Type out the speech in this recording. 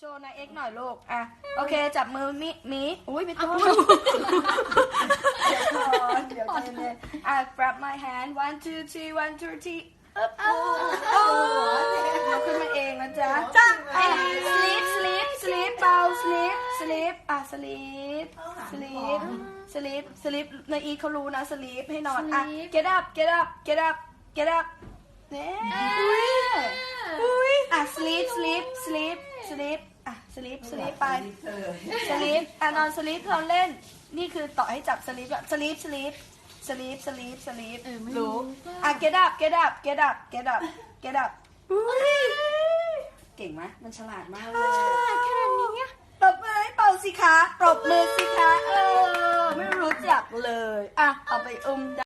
กหน่อยลูก อะ โอเค จับมือมิมิอุ้ยไม่ต้องเดี๋ยวก่อนเดี๋ยวใจเย็นอะ grab my hand one two three one two three อึ๊บโอ้โอ้เดี๋ยวขึ้นมาเองนะจ๊ะจ้า sleep sleep sleep เบา sleep sleep อะ sleep sleep sleep sleep ในอีเขารู้นะ sleep ให้นอน อะ get up get up get up get up เนี่ยอุ้ยอะ sleep sleep sleep sleep อะ sleep sleep ไป sleep อะนอน sleep เราเล่น นี่คือต่อให้จับ sleep อะ sleep sleep sleep sleep sleep รู้อะ get up get up get up get up get up เก่งไหมมันฉลาดมากเลยขนาดนี้อะปรบมือให้เป่าสิคะปรบมือสิคะเออไม่รู้จักเลย อะเอาไปอุ้มได้